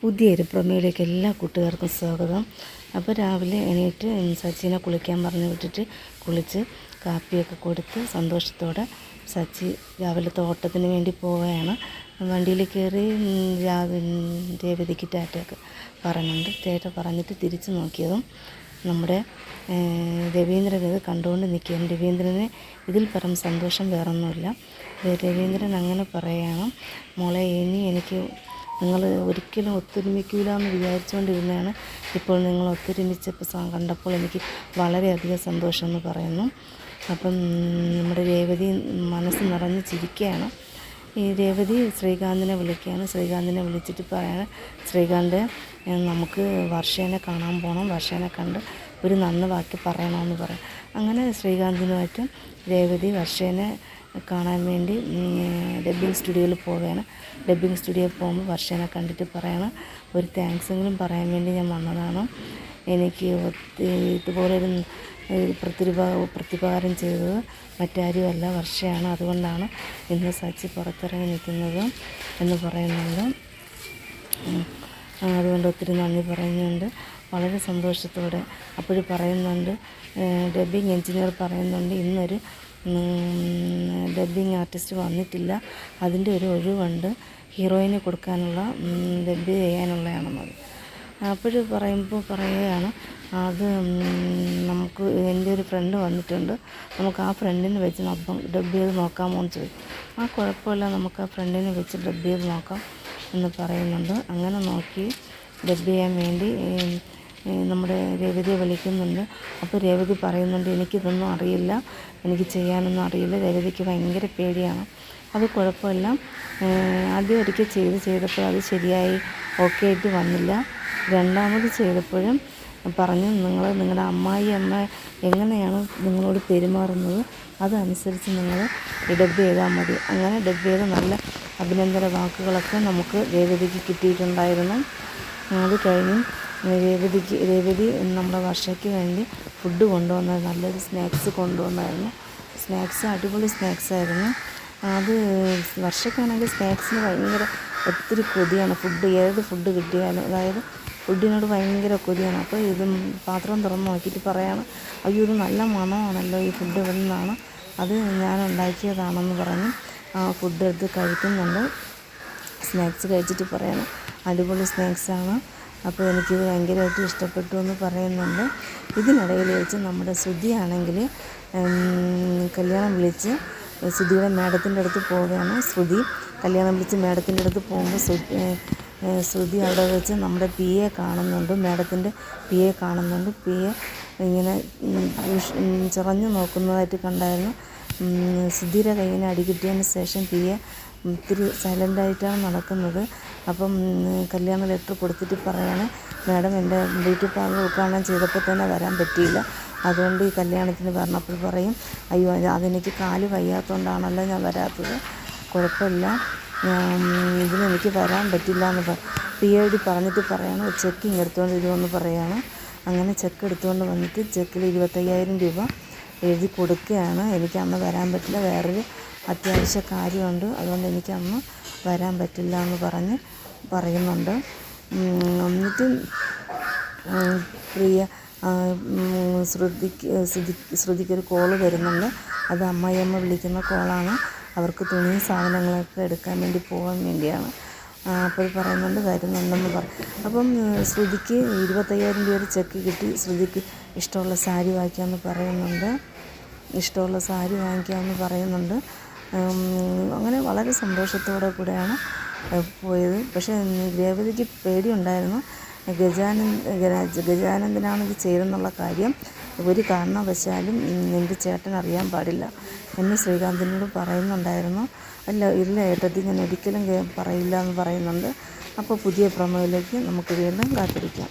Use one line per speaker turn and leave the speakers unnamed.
പുതിയൊരു പ്രമേയിലേക്ക് എല്ലാ കൂട്ടുകാർക്കും സ്വാഗതം. അപ്പോൾ രാവിലെ എണീറ്റ് സച്ചിനെ കുളിക്കാൻ പറഞ്ഞ് വിട്ടിട്ട് കുളിച്ച് കാപ്പിയൊക്കെ കൊടുത്ത് സന്തോഷത്തോടെ സച്ചി രാവിലെ തോട്ടത്തിന് വേണ്ടി പോവുകയാണ്. വണ്ടിയിൽ കയറി രേവതിക്ക് ടാറ്റയൊക്കെ പറഞ്ഞുണ്ട് ടാറ്റ പറഞ്ഞിട്ട് തിരിച്ചു നോക്കിയതും നമ്മുടെ രവീന്ദ്രൻ ഇത് കണ്ടുകൊണ്ട് നിൽക്കുകയാണ്. രവീന്ദ്രന് ഇതിൽ പരം സന്തോഷം വേറൊന്നുമില്ല. രവീന്ദ്രൻ അങ്ങനെ പറയുകയാണ് മോളെ ഇനി എനിക്ക് നിങ്ങൾ ഒരിക്കലും ഒത്തൊരുമിക്കില്ല എന്ന് വിചാരിച്ചുകൊണ്ടിരുന്നതാണ്. ഇപ്പോൾ നിങ്ങൾ ഒത്തൊരുമിച്ചപ്പോൾ കണ്ടപ്പോൾ എനിക്ക് വളരെയധികം സന്തോഷം എന്ന് പറയുന്നു. അപ്പം നമ്മുടെ രേവതി മനസ്സ് നിറഞ്ഞ് ചിരിക്കുകയാണ്. ഈ രേവതി ശ്രീകാന്തിനെ വിളിക്കുകയാണ്. ശ്രീകാന്തിനെ വിളിച്ചിട്ട് പറയാണ് ശ്രീകാന്ത് നമുക്ക് വർഷേനെ കാണാൻ പോകണം വർഷേനെ കണ്ട് ഒരു നന്ന് വാക്ക് പറയണമെന്ന് പറയാം. അങ്ങനെ ശ്രീകാന്തിനുമായിട്ട് രേവതി വർഷേനെ കാണാൻ വേണ്ടി ഡബ്ബിങ് സ്റ്റുഡിയോയിൽ പോവുകയാണ്. ഡബ്ബിങ് സ്റ്റുഡിയോയിൽ പോകുമ്പോൾ വർഷേനെ കണ്ടിട്ട് പറയണം. ഒരു താങ്ക്സെങ്കിലും പറയാൻ വേണ്ടി ഞാൻ വന്നതാണ്. എനിക്ക് ഇതുപോലൊരു പ്രതിഭ പ്രതികാരം ചെയ്തത് മറ്റാരുമല്ല വർഷയാണ്. അതുകൊണ്ടാണ് ഇന്ന് സച്ചി പുറത്തിറങ്ങി നിൽക്കുന്നത് എന്ന് പറയുന്നുണ്ട്. അതുകൊണ്ട് ഒത്തിരി നന്ദി പറയുന്നുണ്ട്. വളരെ സന്തോഷത്തോടെ അപ്പോഴും പറയുന്നുണ്ട്. ഡബ്ബിങ് എഞ്ചിനീയർ പറയുന്നുണ്ട് ഇന്നൊരു ഡബ്ബിങ് ആർട്ടിസ്റ്റ് വന്നിട്ടില്ല. അതിന്റെ ഒരു ഒഴിവുണ്ട്. ഹീറോയിന് കൊടുക്കാനുള്ള ഡബ്ബ് ചെയ്യാനുള്ളതാണെന്നത് അപ്പോഴും പറയുമ്പോൾ പറയുകയാണ് അത് നമുക്ക് എന്റെ ഒരു ഫ്രണ്ട് വന്നിട്ടുണ്ട്. നമുക്ക് ആ ഫ്രണ്ടിനെ വെച്ച് അപ്പം ഡബ് ചെയ്ത് നോക്കാമോ എന്ന് ചോദിച്ചു. ആ കുഴപ്പമില്ല നമുക്ക് ആ ഫ്രണ്ടിനെ വെച്ച് ഡബ് ചെയ്ത് നോക്കാം എന്ന് പറയുന്നുണ്ട്. അങ്ങനെ നോക്കി ഡബ് ചെയ്യാൻ വേണ്ടി നമ്മുടെ രേവതിയെ വിളിക്കുന്നുണ്ട്. അപ്പോൾ രേവതി പറയുന്നുണ്ട് എനിക്കിതൊന്നും അറിയില്ല. എനിക്ക് ചെയ്യാനൊന്നും അറിയില്ല. രേവതിക്ക് ഭയങ്കര പേടിയാണ്. അത് കുഴപ്പമില്ല. ആദ്യം ഒരിക്കൽ ചെയ്ത് ചെയ്തപ്പോൾ അത് ശരിയായി ഓക്കെ ആയിട്ട് വന്നില്ല. രണ്ടാമത് ചെയ്തപ്പോഴും പറഞ്ഞു നിങ്ങൾ നിങ്ങളുടെ അമ്മായി അമ്മ എങ്ങനെയാണ് നിങ്ങളോട് പെരുമാറുന്നത്? അതനുസരിച്ച് നിങ്ങൾ ഡബ് ചെയ്താൽ മതി. അങ്ങനെ ഡബ് ചെയ്ത നല്ല അഭിനന്ദന വാക്കുകളൊക്കെ നമുക്ക് രേവതിക്ക് കിട്ടിയിട്ടുണ്ടായിരുന്നു. അത് കഴിഞ്ഞ് രേവതിക്ക് രേവതി നമ്മുടെ വർഷയ്ക്ക് വേണ്ടി ഫുഡ് കൊണ്ടുവന്നത് നല്ലൊരു സ്നാക്സ് കൊണ്ടുവന്നായിരുന്നു. സ്നാക്സ് അടിപൊളി സ്നാക്സ് ആയിരുന്നു. അത് വർഷക്കാണെങ്കിൽ സ്നാക്സിന് ഭയങ്കര ഒത്തിരി കൊതിയാണ്. ഫുഡ് ഏത് ഫുഡ് കിട്ടിയാലും അതായത് ഫുഡിനോട് ഭയങ്കര കൊതിയാണ്. അപ്പോൾ ഇത് പാത്രം തുറന്ന് നോക്കിയിട്ട് പറയാണ് അയ്യോ ഇത് നല്ല മണമാണല്ലോ ഈ ഫുഡ് ഇവിടെ നിന്നാണ്. അത് ഞാൻ ഉണ്ടാക്കിയതാണെന്ന് പറഞ്ഞ് ആ ഫുഡ് എടുത്ത് കഴിക്കുന്നുണ്ട്. സ്നാക്സ് കഴിച്ചിട്ട് പറയണം അടിപൊളി സ്നാക്സാണ് അപ്പോൾ എനിക്കിത് ഭയങ്കരമായിട്ട് ഇഷ്ടപ്പെട്ടു എന്ന് പറയുന്നുണ്ട്. ഇതിനിടയിൽ വെച്ച് നമ്മുടെ ശ്രുതിയാണെങ്കിൽ കല്യാണം വിളിച്ച് ശ്രുതിയുടെ മേഡത്തിന്റെ അടുത്ത് പോവുകയാണ്. ശ്രുതി കല്യാണം വിളിച്ച് മേഡത്തിന്റെ അടുത്ത് പോകുമ്പോൾ ശ്രുതി അവിടെ വെച്ച് നമ്മുടെ പി എ കാണുന്നുണ്ട്. മേഡത്തിന്റെ പി എ കാണുന്നുണ്ട് പി എ ഇങ്ങനെ ചിറഞ്ഞു നോക്കുന്നതായിട്ട് കണ്ടായിരുന്നു. ശ്രുതിയുടെ കയ്യിന് അടി കിട്ടിയതിന് ശേഷം പി എ ഇത്തിരി സൈലന്റായിട്ടാണ് നടക്കുന്നത്. അപ്പം കല്യാണ ലെറ്റർ കൊടുത്തിട്ട് പറയാണ് മാഡം എന്റെ ബ്യൂട്ടി പാർലർ ഉദ്ഘാടനം ചെയ്തപ്പോൾ തന്നെ വരാൻ പറ്റിയില്ല. അതുകൊണ്ട് ഈ കല്യാണത്തിന് പറഞ്ഞപ്പോൾ പറയും അയ്യോ അത് അതെനിക്ക് കാൽ വയ്യാത്തതുകൊണ്ടാണല്ലോ ഞാൻ വരാത്തത്. കുഴപ്പമില്ല. ഇതിനെനിക്ക് വരാൻ പറ്റില്ല എന്ന് പറ പി എ ഡി പറഞ്ഞിട്ട് പറയാണ് ചെക്കിങ് എടുത്തുകൊണ്ട് വരുമെന്ന് പറയാണ്. അങ്ങനെ ചെക്ക് എടുത്തുകൊണ്ട് വന്നിട്ട് ചെക്കിൽ ഇരുപത്തയ്യായിരം രൂപ എഴുതി കൊടുക്കുകയാണ്. എനിക്ക് അന്ന് വരാൻ പറ്റില്ല. വേറൊരു അത്യാവശ്യ കാര്യമുണ്ട്. അതുകൊണ്ട് എനിക്കന്ന് വരാൻ പറ്റില്ല എന്ന് പറഞ്ഞ് പറയുന്നുണ്ട്. എന്നിട്ട് പ്രിയ ശ്രുതിക്ക് ശ്രുതി ശ്രുതിക്കൊരു കോൾ വരുന്നുണ്ട്. അത് അമ്മയമ്മ വിളിക്കുന്ന കോളാണ് അവർക്ക് തുണി സാധനങ്ങളൊക്കെ എടുക്കാൻ വേണ്ടി പോകാൻ വേണ്ടിയാണ്. അപ്പോൾ പറയുന്നുണ്ട് വരുന്നുണ്ടെന്ന് പറയും അപ്പം ശ്രുതിക്ക് ഇരുപത്തയ്യായിരം രൂപ ചെക്ക് കിട്ടി. ശ്രുതിക്ക് ഇഷ്ടമുള്ള സാരി വാങ്ങിക്കാമെന്ന് പറയുന്നുണ്ട്. ഇഷ്ടമുള്ള സാരി വാങ്ങിക്കാമെന്ന് പറയുന്നുണ്ട്. അങ്ങനെ വളരെ സന്തോഷത്തോടെ കൂടെയാണ് പോയത്. പക്ഷേ രേവതിക്ക് പേടിയുണ്ടായിരുന്നു. ഗജാനൻ ഗജാനന്ദനാണ് ഇത് ചെയ്തെന്നുള്ള കാര്യം ഒരു കാരണവശാലും എന്റെ ചേട്ടൻ അറിയാൻ പാടില്ല എന്ന് ശ്രീകാന്തിനോട് പറയുന്നുണ്ടായിരുന്നു. അല്ല ഇല്ല ഏട്ടത്തി ഞാൻ ഒരിക്കലും പറയില്ല എന്ന് പറയുന്നുണ്ട്. അപ്പോൾ പുതിയ പ്രമോയിലേക്ക് നമുക്ക് വീണ്ടും കാത്തിരിക്കാം.